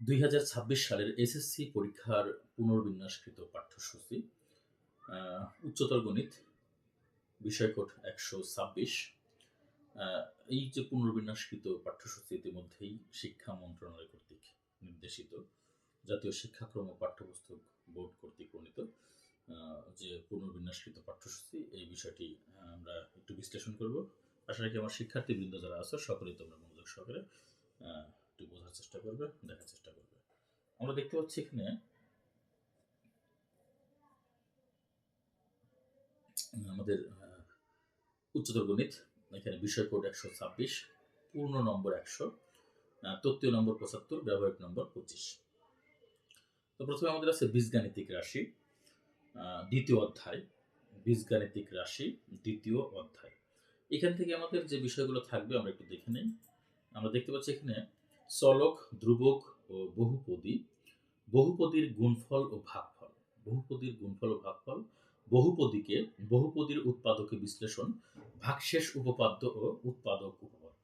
দুই হাজার ছাব্বিশ সালের এসএসসি পরীক্ষার পুনর্বিন্যাসকৃত পাঠ্যসূচি উচ্চতর গণিত বিষয় কোড একশো ছাব্বিশ এই যে পুনর্বিন্যাসকৃত পাঠ্যসূচি ইতিমধ্যেই শিক্ষা মন্ত্রণালয় কর্তৃক নির্দেশিত, জাতীয় শিক্ষাক্রম ও পাঠ্যপুস্তক বোর্ড কর্তৃক প্রণীত যে পুনর্বিন্যাসকৃত পাঠ্যসূচি, এই বিষয়টি আমরা একটু বিশ্লেষণ করব। আশা রাখি আমার শিক্ষার্থীবৃন্দ যারা আছে, সকলেই তোমরা মনোযোগ সহকারে একটু বোঝার চেষ্টা করবে, দেখার চেষ্টা করবে। আমরা দেখতে পাচ্ছি এখানে, আমাদের উচ্চতর গণিত, এখানে বিষয় কোড একশো ছাব্বিশ, পূর্ণ নম্বর একশো তত্ত্বীয় নম্বর পঁচাত্তর, ব্যবহারিক নম্বর পঁচিশ। তো প্রথমে আমাদের আছে বীজগাণিতিক রাশি দ্বিতীয় অধ্যায়, বীজগাণিতিক রাশি, দ্বিতীয় অধ্যায়। এখান থেকে আমাদের যে বিষয়গুলো থাকবে আমরা একটু দেখে নিই। আমরা দেখতে পাচ্ছি এখানে চলক, ধ্রুবক ও বহুপদী। বহুপদীর গুণফল ও ভাগফল। বহুপদীর গুণফল ও ভাগফল। বহুপদীকে বহুপদীর উৎপাদকে বিশ্লেষণ, ভাগশেষ উপপাদ্য ও উৎপাদক উপপাদ্য।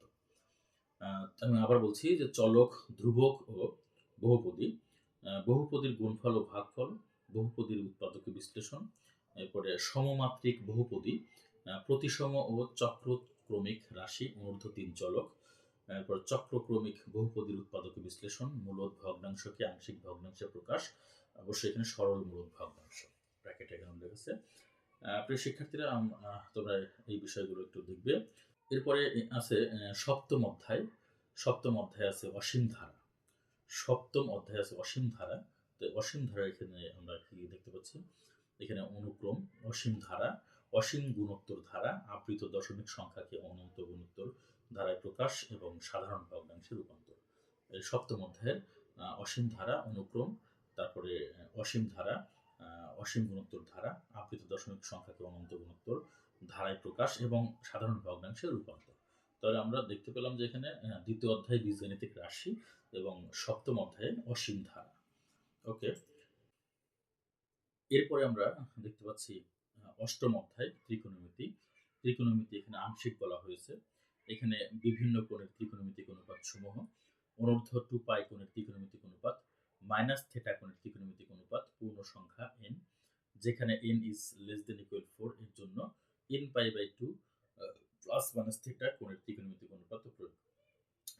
আমি আবার বলছি যে চলক, ধ্রুবক ও বহুপদী। বহুপদীর গুণফল ও ভাগফল, বহুপদীর উৎপাদকে বিশ্লেষণ, এরপরে সমমাত্রিক বহুপদী। প্রতিসম ও চক্রক্রমিক রাশি অনূর্ধ্ব তিন চলক। এরপর চক্রক্রমিক বহুপদীর উৎপাদকে বিশ্লেষণ মূলত ভগ্নাংশকে আংশিক ভগ্নাংশে প্রকাশ। অবশ্যই এখানে সরল মূলত ভগ্নাংশ। ব্র্যাকেটে এখানে উল্লেখ আছে। প্রিয় শিক্ষার্থীরা তোমরা এই বিষয়গুলো একটু দেখবে। এরপরে আছে সপ্তম অধ্যায়। সপ্তম অধ্যায় আছে অসীম ধারা। সপ্তম অধ্যায় আছে অসীম ধারা। তো অসীম ধারা এখানে আমরা কি দেখতে পাচ্ছি? এখানে অনুক্রম, অসীম ধারা, অসীম গুণোত্তর ধারা, আবৃত দশমিক সংখ্যাকে অনন্ত গুণোত্তর ধারায় প্রকাশ এবং সাধারণ ভগ্নাংশে রূপান্তর। এই সপ্তম অধ্যায়ের অসীম ধারা অনুক্রম, তারপরে অসীম ধারা অসীম গুণোত্তর ধারা, আবৃত দশমিক সংখ্যাকে অনন্ত গুণোত্তর ধারায় প্রকাশ এবং সাধারণ ভগ্নাংশে রূপান্তর। তাহলে আমরা দেখতে পেলাম যে এখানে দ্বিতীয় অধ্যায় বীজগাণিতিক রাশি এবং সপ্তম অধ্যায়ে অসীম ধারা। ওকে এরপরে আমরা দেখতে পাচ্ছি অষ্টম অধ্যায় ত্রিকোণমিতি। ত্রিকোণমিতি এখানে আংশিক বলা হয়েছে। এখানে বিভিন্ন কোণের ত্রিকোণমিতিক অনুপাত সমূহ অনূর্ধ্ব টু পাই কোণের ত্রিকোণমিতিক অনুপাত মাইনাস থেটা কোণের ত্রিকোণমিতিক অনুপাত, পূর্ণ সংখ্যা এন যেখানে n is less than equal four এর জন্য n pi by two plus minus theta কোণের ত্রিকোণমিতিক অনুপাত প্রয়োগ।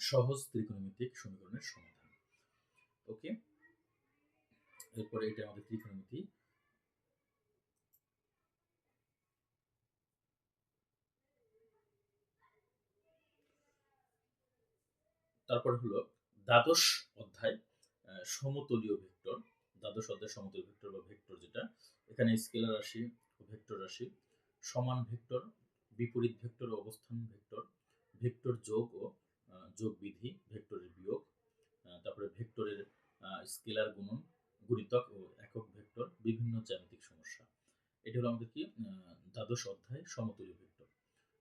সহজ ত্রিকোণমিতিক সমীকরণের সমাধান। ওকে এরপরে এটা আমাদের ত্রিকোণমিতি। তারপর হলো দ্বাদশ অধ্যায় সমতলীয় ভেক্টর। দ্বাদশ অধ্যায় সমতলীয় ভেক্টর বা ভেক্টর যেটা, এখানে স্কেলার রাশি ভেক্টর রাশি। সমান ভেক্টর, বিপরীত ভেক্টর অবস্থান ভেক্টর। ভেক্টর যোগ ও যোগ বিধি, ভেক্টরের বিয়োগ। তারপরে ভেক্টরের স্কেলার গুণন, গুণিতক ও একক ভেক্টর, বিভিন্ন জ্যামিতিক সমস্যা। এটা হলো আমাদের কি? দ্বাদশ অধ্যায় সমতলীয় ভেক্টর।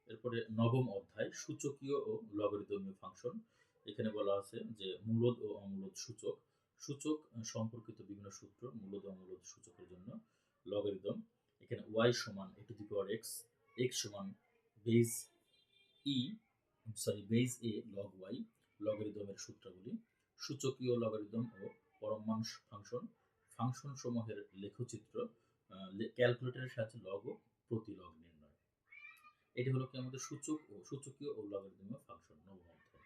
এরপরে নবম অধ্যায় সূচকীয় ও লগারিদমীয় ফাংশন এখানে বলা আছে যে মূলদ ও অমূলদ সূচক। সূচক সম্পর্কিত বিভিন্ন সূত্র মূলদ ও অমূলদ সূচকের জন্য লগারিদম এখানে ওয়াই সমান A to the power X X সমান base E sorry base A log Y লগারিদমের সূত্রগুলি সূচকীয় লগারিদম ও পরমাণ ফাংশন ফাংশন সমূহের লেখচিত্র ক্যালকুলেটরের সাহায্যে লগ ও প্রতিলগ নির্ণয়। এটি হলো কি আমাদের সূচক ও সূচকীয় ও লগারিদমীয় ফাংশন নবম অধ্যায়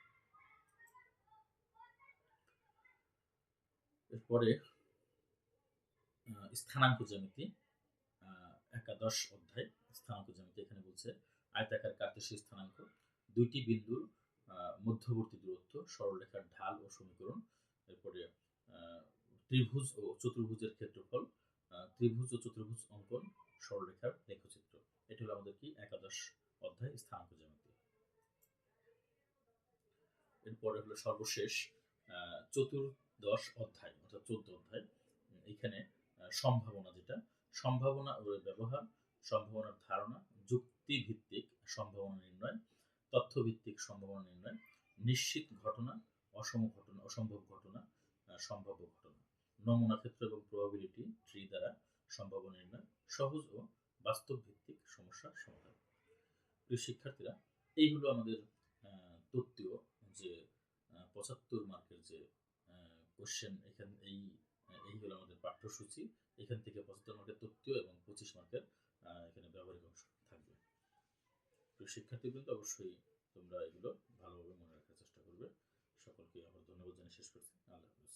এরপরে স্থানাঙ্ক জ্যামিতি একাদশ অধ্যায় স্থানাঙ্ক জ্যামিতি এখানে বলছে আয়তাকার কার্তেশীয় স্থানাঙ্ক দুইটি বিন্দুর মধ্যবর্তী দূরত্ব সরলরেখার ঢাল ও সমীকরণ এরপরে ত্রিভুজ ও চতুর্ভুজের ক্ষেত্রফল ত্রিভুজ ও চতুর্ভুজ অঙ্কন সরলরেখার লেখচিত্র এটি হলো আমাদের কি? একাদশ অধ্যায় স্থানাঙ্ক জ্যামিতি। এরপরে হলো সর্বশেষ আহ, চতুর্দশ অধ্যায় অর্থাৎ চোদ্দ অধ্যায়। এখানে সম্ভাবনা যেটা, সম্ভাবনা ও ব্যবহার, সম্ভাবনার ধারণা যুক্তি ভিত্তিক সম্ভাবনা নির্ণয় তথ্য ভিত্তিক সম্ভাবনা নির্ণয়, নিশ্চিত ঘটনা, অসম ঘটনা, অসম্ভব ঘটনা সম্ভাব্য ঘটনা। নমুনা ক্ষেত্র এবং প্রবাবিলিটি ট্রি দ্বারা সম্ভাবনা নির্ণয়, সহজ ও বাস্তব ভিত্তিক সমস্যার সমাধান। প্রিয় শিক্ষার্থীরা, এই হলো আমাদের তত্ত্বীয় যে পঁচাত্তর মার্কের যে কোশ্চেন এখান, এই এই হলো আমাদের পাঠ্যসূচি। এখান থেকে পঁচাত্তর মার্কের তথ্য এবং পঁচিশ মার্কের এখানে ব্যবহারিক অংশ থাকবে। তো শিক্ষার্থীবৃন্দ, অবশ্যই তোমরা এগুলো ভালোভাবে মনে রাখার চেষ্টা করবে। সকলকে আবার ধন্যবাদ জানিয়ে শেষ করছি। আল্লাহ হাফিজ।